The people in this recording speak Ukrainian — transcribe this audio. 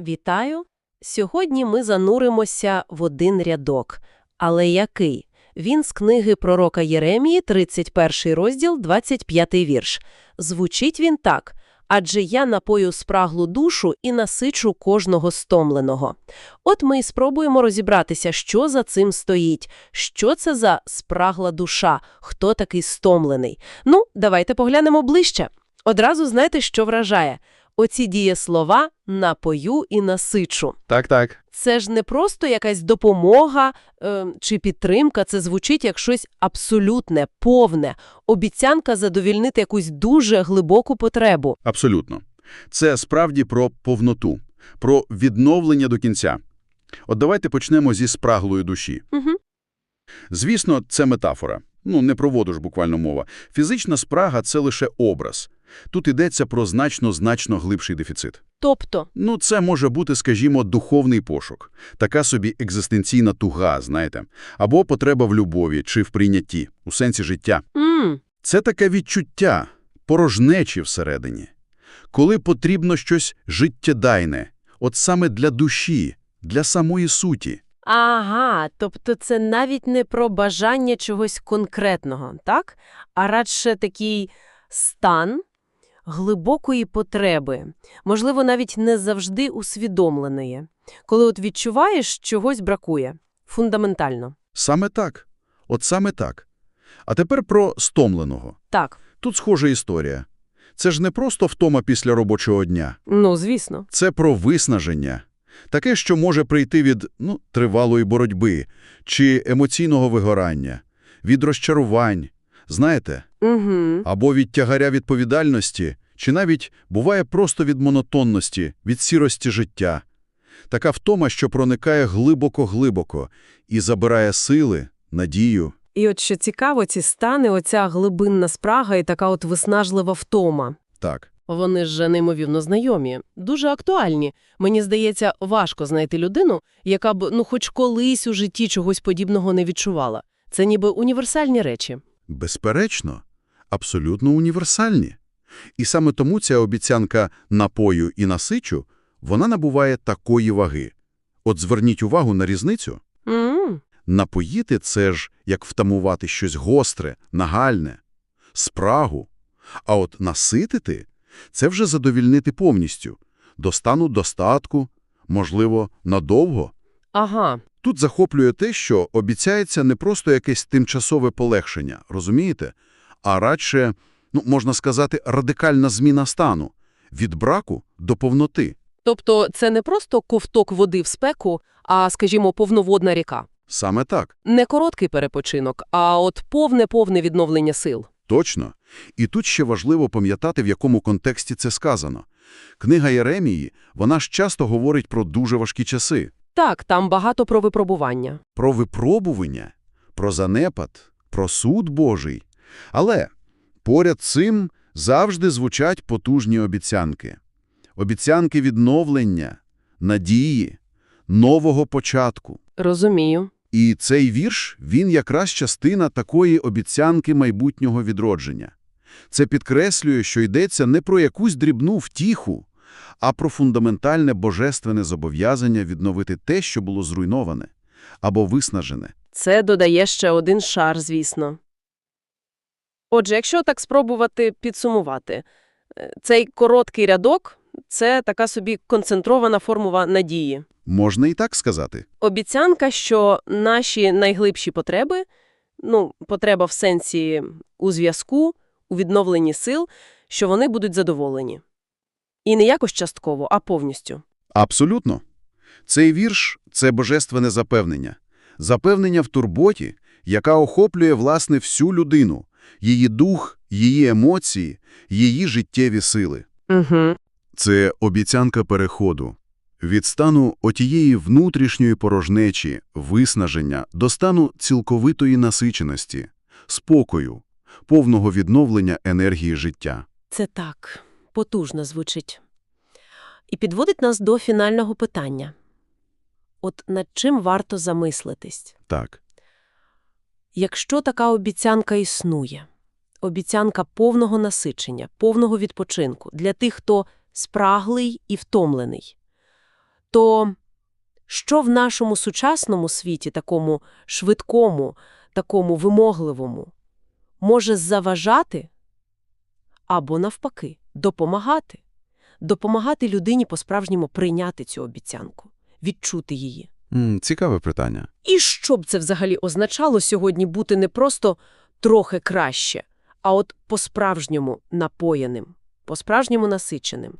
Вітаю! Сьогодні ми зануримося в один рядок. Але який? Він з книги пророка Єремії, 31 розділ, 25 вірш. Звучить він так. «Адже я напою спраглу душу і насичу кожного стомленого». От ми і спробуємо розібратися, що за цим стоїть, що це за спрагла душа, хто такий стомлений. Ну, давайте поглянемо ближче. Одразу знаєте, що вражає? Оці дієслова «напою» і «насичу». Так, так. Це ж не просто якась допомога е, чи підтримка, це звучить як щось абсолютне, повне, обіцянка задовільнити якусь дуже глибоку потребу. Абсолютно. Це справді про повноту, про відновлення до кінця. От давайте почнемо зі спраглої душі. Угу. Звісно, це метафора. Ну, не про воду ж буквально мова. Фізична спрага – це лише образ. Тут йдеться про значно-значно глибший дефіцит. Тобто, Ну, це може бути, скажімо, духовний пошук. Така собі екзистенційна туга, знаєте. Або потреба в любові чи в прийнятті, у сенсі життя. м Це таке відчуття, порожнечі всередині. Коли потрібно щось життєдайне, от саме для душі, для самої суті. ага, тобто це навіть не про бажання чогось конкретного, так? А радше такий стан глибокої потреби, можливо, навіть не завжди усвідомленої, коли от відчуваєш, чогось бракує. Фундаментально. Саме так. От саме так. А тепер про стомленого. Так, Тут схожа історія. Це ж не просто втома після робочого дня. ну, звісно. Це про виснаження. Таке, що може прийти від ну, тривалої боротьби чи емоційного вигорання, від розчарувань, знаєте, Угу. або від тягаря відповідальності, чи навіть буває просто від монотонності, від сірості життя. Така втома, що проникає глибоко-глибоко і забирає сили, надію. І от що цікаво, ці стани, оця глибинна спрага і така от виснажлива втома. Так, Вони ж неймовірно знайомі, дуже актуальні. Мені здається, важко знайти людину, яка б, ну, хоч колись у житті чогось подібного не відчувала. Це ніби універсальні речі. Безперечно, абсолютно універсальні. І саме тому ця обіцянка напою і насичу, вона набуває такої ваги. От зверніть увагу на різницю. М, Напоїти – це ж як втамувати щось гостре, нагальне, спрагу. А от наситити – це вже задовільнити повністю, до стану достатку, можливо, надовго. Ага, Тут захоплює те, що обіцяється не просто якесь тимчасове полегшення, розумієте? А радше, ну, можна сказати, радикальна зміна стану – від браку до повноти. тобто це не просто ковток води в спеку, а, скажімо, повноводна ріка. Саме так. Не короткий перепочинок, а от повне-повне відновлення сил. Точно. І тут ще важливо пам'ятати, в якому контексті це сказано. Книга Єремії, вона ж часто говорить про дуже важкі часи, Так, там багато про випробування. про випробування, про занепад, про суд Божий. Але поряд цим завжди звучать потужні обіцянки. Обіцянки відновлення, надії, нового початку. Розумію. І цей вірш, він якраз частина такої обіцянки майбутнього відродження. Це підкреслює, що йдеться не про якусь дрібну втіху, а про фундаментальне божественне зобов'язання відновити те, що було зруйноване або виснажене. Це додає ще один шар, звісно. Отже, якщо так спробувати підсумувати, е, цей короткий рядок – це така собі концентрована формула надії. Можна і так сказати. Обіцянка, що наші найглибші потреби, ну, потреба в сенсі у зв'язку, у відновленні сил, що вони будуть задоволені. І не якось частково, а повністю. Абсолютно. Цей вірш – це божественне запевнення. Запевнення в турботі, яка охоплює, власне, всю людину, її дух, її емоції, її життєві сили. Угу. Це обіцянка переходу. Від стану отієї внутрішньої порожнечі, виснаження до стану цілковитої насиченості, спокою, повного відновлення енергії життя. Це так, потужно звучить. І підводить нас до фінального питання. От над чим варто замислитись? Так, Якщо така обіцянка існує, обіцянка повного насичення, повного відпочинку для тих, хто спраглий і втомлений, То що в нашому сучасному світі, такому швидкому, такому вимогливому, може заважати або, навпаки, допомагати? Допомагати людині по-справжньому прийняти цю обіцянку, відчути її. М, цікаве питання. І що б це взагалі означало сьогодні бути не просто трохи краще, а от по-справжньому напоєним, по-справжньому насиченим?